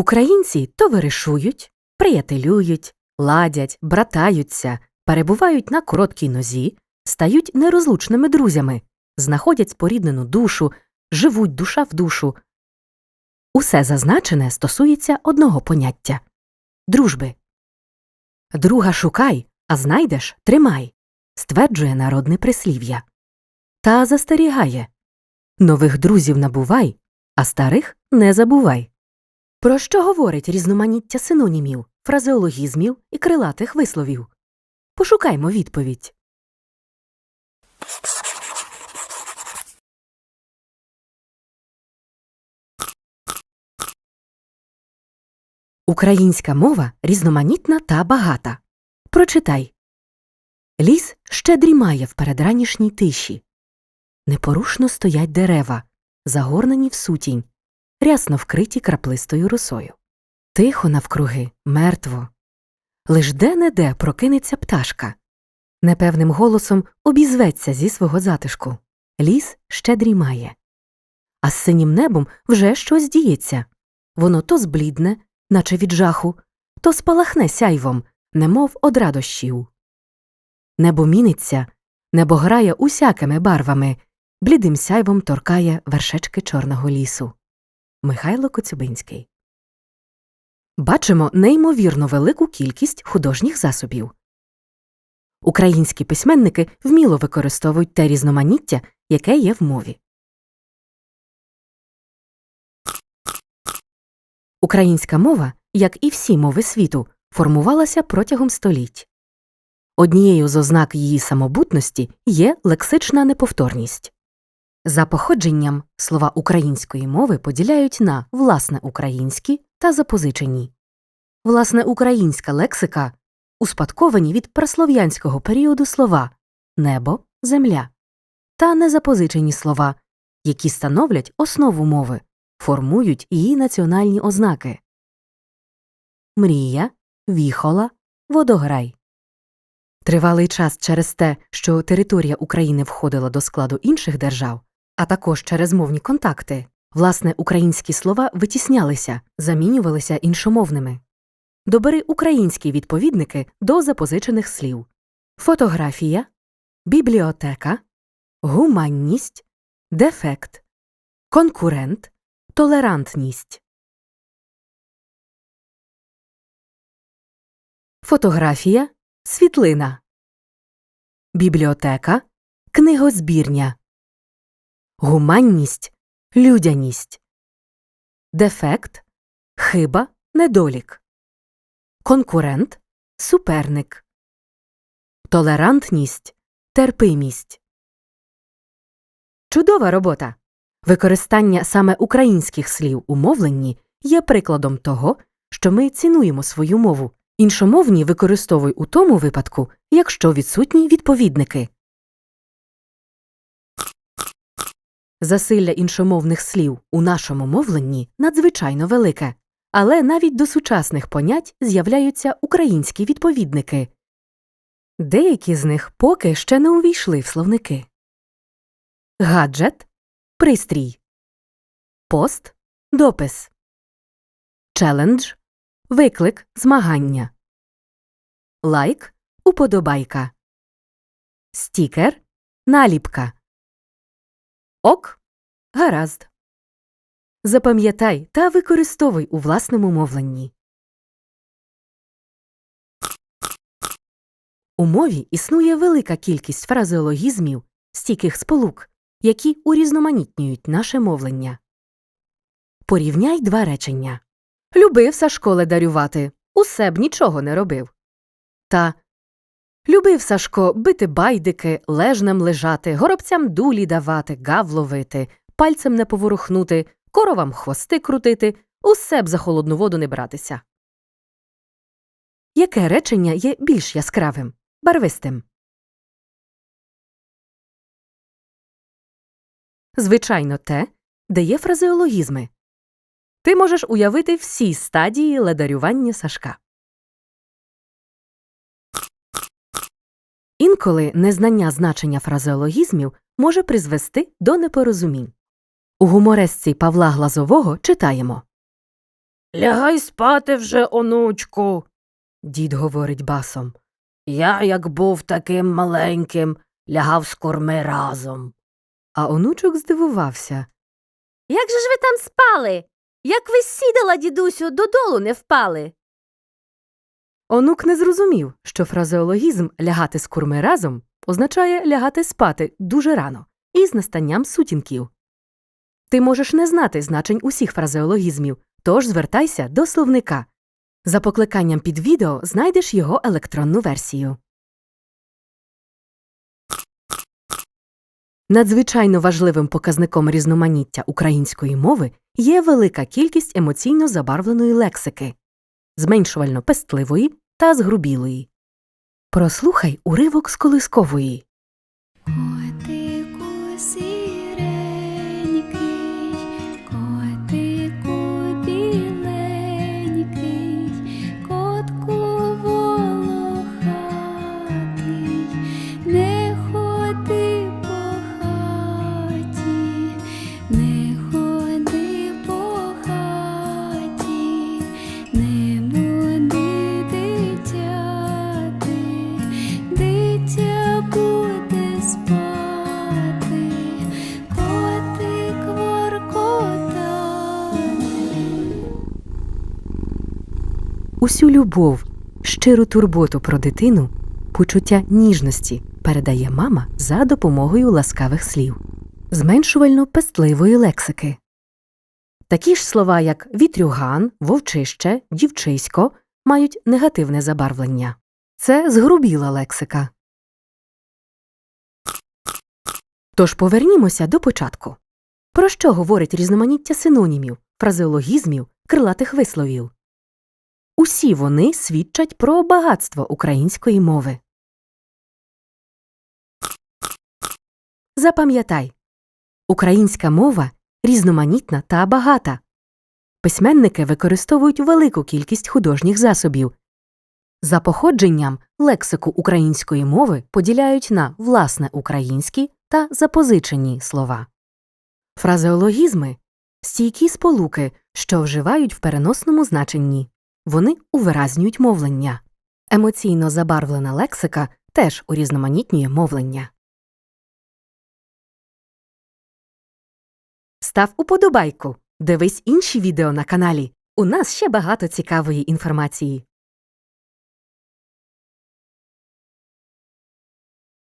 Українці товаришують, приятелюють, ладять, братаються, перебувають на короткій нозі, стають нерозлучними друзями, знаходять споріднену душу, живуть душа в душу. Усе зазначене стосується одного поняття дружби. Друга шукай, а знайдеш тримай, стверджує народне прислів'я. Та застерігає нових друзів набувай, а старих не забувай. Про що говорить різноманіття синонімів, фразеологізмів і крилатих висловів? Пошукаймо відповідь. Українська мова різноманітна та багата. Прочитай. Ліс ще дрімає в передранішній тиші. Непорушно стоять дерева, загорнені в сутінь, рясно вкриті краплистою росою. Тихо навкруги, мертво. Лиш де-не-де прокинеться пташка. Непевним голосом обізветься зі свого затишку. Ліс ще дрімає. А з синім небом вже щось діється. Воно то зблідне, наче від жаху, то спалахне сяйвом, немов од радощів. Небо міниться, небо грає усякими барвами, блідим сяйвом торкає вершечки чорного лісу. Михайло Коцюбинський. Бачимо неймовірно велику кількість художніх засобів. Українські письменники вміло використовують те різноманіття, яке є в мові. Українська мова, як і всі мови світу, формувалася протягом століть. Однією з ознак її самобутності є лексична неповторність. За походженням слова української мови поділяють на власне українські та запозичені. Власне українська лексика успадковані від праслов'янського періоду слова небо, земля та незапозичені слова, які становлять основу мови, формують її національні ознаки мрія, віхола, водограй. Тривалий час через те, що територія України входила до складу інших держав, а також через мовні контакти, власне, українські слова витіснялися, замінювалися іншомовними. Добери українські відповідники до запозичених слів фотографія, бібліотека, гуманність, дефект, конкурент, толерантність. Фотографія світлина, бібліотека, книгозбірня, гуманність, людяність, дефект, хиба, недолік, конкурент, суперник, толерантність, терпимість. Чудова робота. Використання саме українських слів у мовленні є прикладом того, що ми цінуємо свою мову. Іншомовні використовуй у тому випадку, якщо відсутні відповідники. Засилля іншомовних слів у нашому мовленні надзвичайно велике, але навіть до сучасних понять з'являються українські відповідники. Деякі з них поки ще не увійшли в словники. Гаджет пристрій, пост допис, челендж виклик змагання, лайк уподобайка, стікер наліпка. Ок гаразд. Запам'ятай та використовуй у власному мовленні. У мові існує велика кількість фразеологізмів, стійких сполук, які урізноманітнюють наше мовлення. Порівняй два речення. Любив Сашко ледарювати, усе б нічого не робив. Та любив Сашко бити байдики, лежнем лежати, горобцям дулі давати, гав ловити, пальцем не поворухнути, коровам хвости крутити, усе б за холодну воду не братися. Яке речення є більш яскравим, барвистим? Звичайно, те, де є фразеологізми. Ти можеш уявити всі стадії ледарювання Сашка. Інколи незнання значення фразеологізмів може призвести до непорозумінь. У гуморесці Павла Глазового читаємо Лягай спати вже, онучку, дід говорить басом. Я, як був таким маленьким, лягав з корми разом. А онучок здивувався. Як же ж ви там спали? Як ви сідала, дідусю, додолу не впали? Онук не зрозумів, що фразеологізм лягати з курми разом означає лягати спати дуже рано і з настанням сутінків. Ти можеш не знати значень усіх фразеологізмів, тож звертайся до словника. За покликанням під відео знайдеш його електронну версію. Надзвичайно важливим показником різноманіття української мови є велика кількість емоційно забарвленої лексики зменшувально пестливої та згрубілої. Прослухай уривок з колискової. Усю любов, щиру турботу про дитину, почуття ніжності передає мама за допомогою ласкавих слів, зменшувально пестливої лексики. Такі ж слова, як вітрюган, вовчище, дівчисько мають негативне забарвлення. Це згрубіла лексика. Тож повернімося до початку. Про що говорить різноманіття синонімів, фразеологізмів, крилатих висловів? Усі вони свідчать про багатство української мови. Запам'ятай українська мова різноманітна та багата. Письменники використовують велику кількість художніх засобів. За походженням лексику української мови поділяють на власне українські та запозичені слова. Фразеологізми стійкі сполуки, що вживають в переносному значенні. Вони увиразнюють мовлення. Емоційно забарвлена лексика теж урізноманітнює мовлення. Став уподобайку. Дивись інші відео на каналі. У нас ще багато цікавої інформації.